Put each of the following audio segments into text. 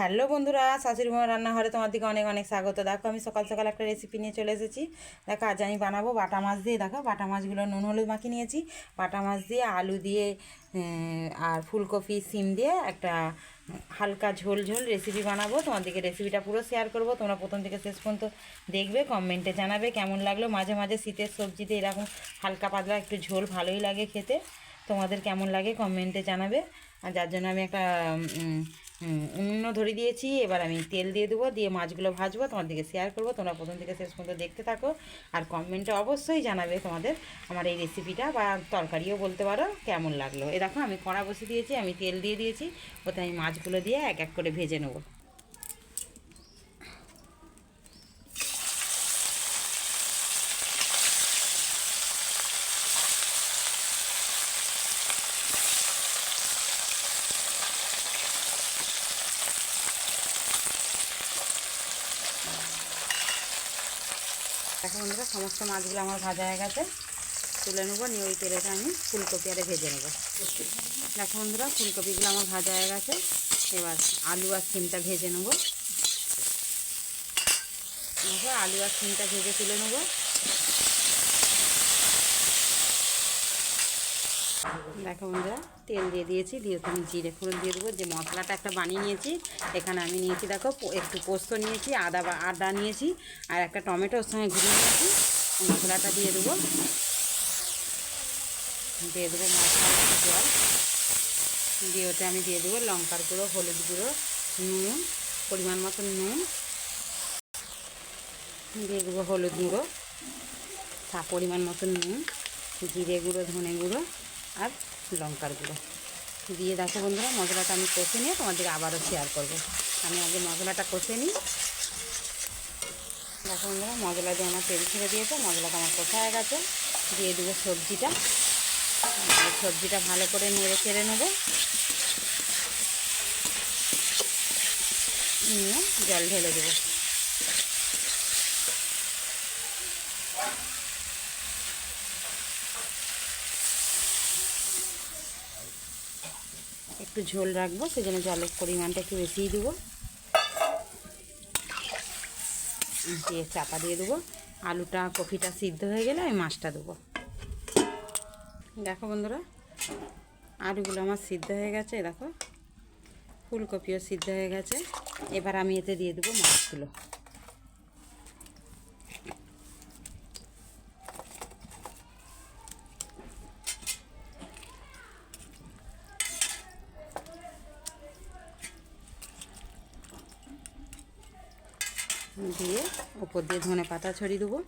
Hello বন্ধুরা শাশুড়ি মার রান্নাঘরে তোমার দিকে অনেক অনেক স্বাগত। দেখো, আমি সকাল সকাল একটা রেসিপি নিয়ে চলে এসেছি। দেখো, আজ আমি বানাবো বাটা মাছ দিয়ে। দেখো, বাটা মাছগুলো নুন, হলুদ মাখিয়ে নিয়েছি। বাটা মাছ দিয়ে আলু দিয়ে আর ফুলকপি, সিম দিয়ে একটা হালকা ঝোল ঝোল রেসিপি বানাবো। তোমাদেরকে রেসিপিটা পুরো শেয়ার করব। তোমরা প্রথম থেকে শেষ পর্যন্ত দেখবে কমেন্টে জানাবে কেমন লাগল। মাঝে মাঝে শীতের সবজিতে এরকম হালকা পাতলা একটু ঝোল ভালোই লাগে খেতে। তোমাদের কেমন লাগে কমেন্টে জানাবে। আর যার জন্য আমি একটা উনুনও ধরে দিয়েছি। এবার আমি তেল দিয়ে দেবো, দিয়ে মাছগুলো ভাজবো, তোমার দিকে শেয়ার করব। তোমরা প্রথম থেকে শেষ পর্যন্ত দেখতে থাকো। আর কমেন্টে অবশ্যই জানাবে তোমাদের আমার এই রেসিপিটা বা তরকারিও বলতে পারো কেমন লাগল। এ দেখো, আমি কড়া বসে দিয়েছি, আমি তেল দিয়ে দিয়েছি। ওতে আমি মাছগুলো দিয়ে এক এক করে ভেজে নেব। দেখো বন্ধুরা, সমস্ত মাছগুলো আমার ভাজা হয়ে গেছে। তুলে নেব, নিয়ে ওই তেলেটা আমি ফুলকপি আরে ভেজে নেব। দেখো বন্ধুরা, ফুলকপিগুলো আমার ভাজা হয়ে গেছে। এবার আলু আর সিমটা ভেজে নেব। আলু আর সিমটা ভেজে তুলে নেব। দেখো বন্ধুরা, তেল দিয়ে দিয়েছি, দিয়ে তুমি জিরে ফোড়ন দিয়ে দেবো। যে মশলাটা একটা বানিয়ে নিয়েছি, এখানে আমি নিয়েছি দেখো একটু পোস্ত নিয়েছি, আদা বা আদা নিয়েছি, আর একটা টমেটো ওর সঙ্গে ঘুরিয়ে নিয়েছি। মশলাটা দিয়ে দেবো। দিয়ে দেবো মশলা দিয়ে ওতে আমি দিয়ে দেবো লঙ্কার গুঁড়ো, হলুদ গুঁড়ো, নুন, পরিমাণ মতন নুন। দিয়ে দেবো হলুদ গুঁড়ো, তা পরিমাণ মতন নুন, জিরে গুঁড়ো, ধনে গুঁড়ো। আর লঙ্কার গুঁড়ো। দিয়ে দেখো বন্ধুরা, মশলাটা আমি কষে নিয়ে তোমাদেরকে আবারও শেয়ার করব। আমি আগে মশলাটা কষে নিই। দেখো বন্ধুরা, মশলা দিয়ে আমার তেল ছেড়ে দিয়েছে, মশলাটা আমার কষা হয়ে গেছে। দিয়ে দেবো সবজিটা। সবজিটা ভালো করে নেড়ে চেড়ে নেব। নিয়ে জল ঢেলে দেবো। একটু ঝোল রাখব, সেজন্য জলের পরিমাণটা একটু বেশিই দেবো। দিয়ে চাপা দিয়ে দেবো। আলুটা কফিটা সিদ্ধ হয়ে গেলে আমি মাছটা দেবো। দেখো বন্ধুরা, আলুগুলো আমার সিদ্ধ হয়ে গেছে, দেখো। ফুলকপিও সিদ্ধ হয়ে গেছে। এবার আমি এতে দিয়ে দেবো মাছগুলো। দিয়ে উপর দিয়ে ধনে পাতা ছড়িয়ে দেবো।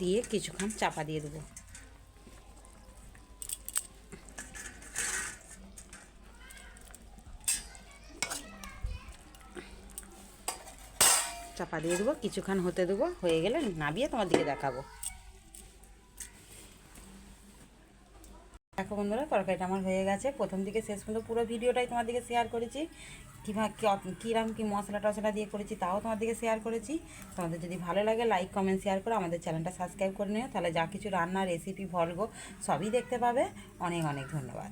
দিয়ে কিছুক্ষণ চাপা দিয়ে দেবো। চাপা দিয়ে দেবো, কিছুক্ষণ হতে দেবো, হয়ে গেলে নাবিয়ে তোমার দিকে দেখাবো। দেখো বন্ধুরা, তরকারিটা আমার হয়ে গেছে। প্রথম দিকে শেষ পর্যন্ত পুরো ভিডিওটাই তোমার দিকে শেয়ার করেছি। কীভাবে কীরকম কী মশলা টশলা দিয়ে করেছি তাও তোমার দিকে শেয়ার করেছি। তোমাদের যদি ভালো লাগে লাইক কমেন্ট শেয়ার করে আমাদের চ্যানেলটা সাবস্ক্রাইব করে নিও। তাহলে যা কিছু রান্না রেসিপি ভলগো সবই দেখতে পাবে। অনেক অনেক ধন্যবাদ।